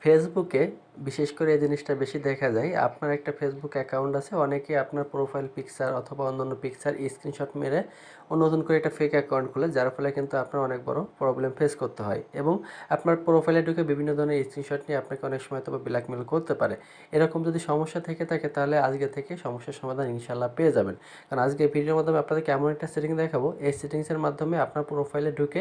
ফেসবুকে বিশেষ করে এই জিনিসটা বেশি দেখা যায়, আপনার একটা ফেসবুক অ্যাকাউন্ট আছে, অনেকে আপনার প্রোফাইল পিকচার অথবা অন্যান্য পিকচার স্ক্রিনশট মেরে নতুন করে একটা ফেক অ্যাকাউন্ট খুলে, যার ফলে কিন্তু আপনার অনেক বড় প্রবলেম ফেস করতে হয় এবং আপনার প্রোফাইলে ঢুকে বিভিন্ন ধরনের স্ক্রিনশট নিয়ে আপনাকে অনেক সময় তবে ব্ল্যাকমেল করতে পারে। এরকম যদি সমস্যা থেকে থাকে, তাহলে আজকে থেকে সমস্যার সমাধান ইনশাল্লাহ পেয়ে যাবেন। কারণ আজকে ভিডিওর মাধ্যমে আপনাদেরকে এমন একটা সেটিং দেখাবো, এই সেটিংসের মাধ্যমে আপনার প্রোফাইলে ঢুকে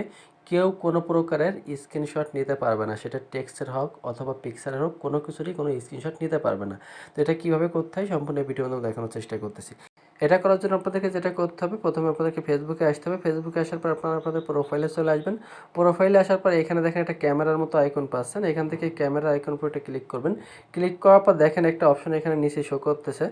কেউ কোনো প্রকারের স্ক্রিনশট নিতে পারবে না। সেটা টেক্সটের হোক অথবা পিকচারের হোক, কোনো কিছুরই কোনো স্ক্রিনশট নিতে পারবে না। তো এটা কীভাবে করতে হয় সম্পূর্ণ ভিডিও মাধ্যমে দেখানোর চেষ্টা করতেছি। এটা করার জন্য আপনাদেরকে যেটা করতে হবে, প্রথমে আপনাদেরকে ফেসবুকে আসতে হবে। ফেসবুকে আসার পর আপনারা আপনাদের প্রোফাইলে চলে আসবেন। প্রোফাইলে আসার পর এখানে দেখেন একটা ক্যামেরার মতো আইকন পাচ্ছেন। এখান থেকে ক্যামেরা আইকন উপর একটা ক্লিক করবেন। ক্লিক করার পর দেখেন একটা অপশন এখানে নিচে শো করতেছে।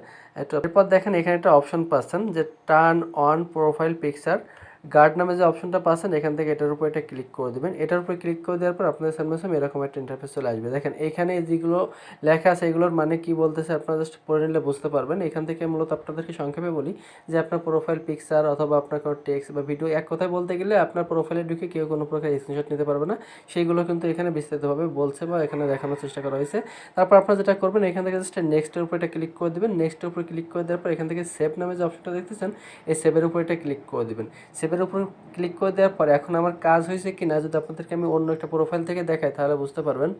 এরপর দেখেন এখানে একটা অপশন পাচ্ছেন যে turn on profile picture guard নামে যে অপশনটা পাচ্ছেন, এখান থেকে এটার উপর এটা ক্লিক করে দেবেন। এটার উপর ক্লিক করে দেওয়ার পর আপনাদের সামনে সামনে এরকম একটা ইন্টারফেস চলে আসবে। দেখেন, এখানে যেগুলো লেখা আছে, এগুলোর মানে কি বলতেছে আপনারা জাস্ট পড়ে নিলে বুঝতে পারবেন। এখান থেকে মূলত আপনাদেরকে সংক্ষেপে বলি যে আপনার প্রোফাইল পিকচার অথবা আপনার কোনো টেক্সট বা ভিডিও এক কথায় বলতে গেলে আপনার প্রোফাইলে ঢুকে কেউ কোনো প্রকার স্ক্রিনশট নিতে পারবে না। সেইগুলো কিন্তু এখানে বিস্তারিতভাবে বলছে বা এখানে দেখানোর চেষ্টা করা হয়েছে। তারপর আপনারা যেটা করবেন, এখান থেকে জাস্ট নেক্সটের উপর এটা ক্লিক করে দেবেন। নেক্সটের উপর ক্লিক করে দেওয়ার পর এখান থেকে সেভ নামে যে অপশনটা দেখতেছেন, এই সেভের উপর এটা ক্লিক করে দেবেন। সেভের উপর ক্লিক করে দেওয়ার পরে এখন আমার কাজ হয়েছে কি না যদি আপনাদেরকে আমি অন্য একটা প্রোফাইল থেকে দেখাই, তাহলে বুঝতে পারবেন।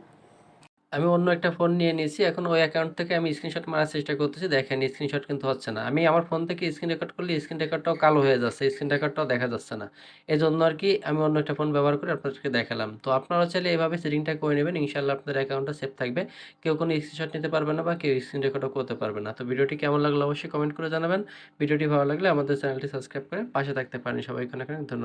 আমি অন্য একটা ফোন নিয়ে নিয়েছি, এখন ওই অ্যাকাউন্ট থেকে আমি স্ক্রিনশট মারার চেষ্টা করতেছি, দেখেন স্ক্রিনশট কিন্তু হচ্ছে না। আমি আমার ফোন থেকে স্ক্রিন রেকর্ড করলে স্ক্রিন রেকর্ডটাও কালো হয়ে যাচ্ছে স্ক্রিন রেকর্ডটাও দেখা যাচ্ছে না। এই জন্য আর কি আমি অন্য একটা ফোন ব্যবহার করে আপনাদেরকে দেখালাম। তো আপনারা চাইলে এভাবে সেটিংটা করে নেবেন ইনশাল্লাহ আপনাদের অ্যাকাউন্টটা সেফ থাকবে। কেউ কোনো স্ক্রিনশট নিতে পারবে না বা কেউ স্ক্রিন রেকর্ডও করতে পারবে না। তো ভিডিওটি কেমন লাগল অবশ্যই কমেন্ট করে জানাবেন। ভিডিওটি ভালো লাগলে আমাদের চ্যানেলটি সাবস্ক্রাইব করে পাশে থাকতে পারেন। সবাইকে অনেক ধন্যবাদ।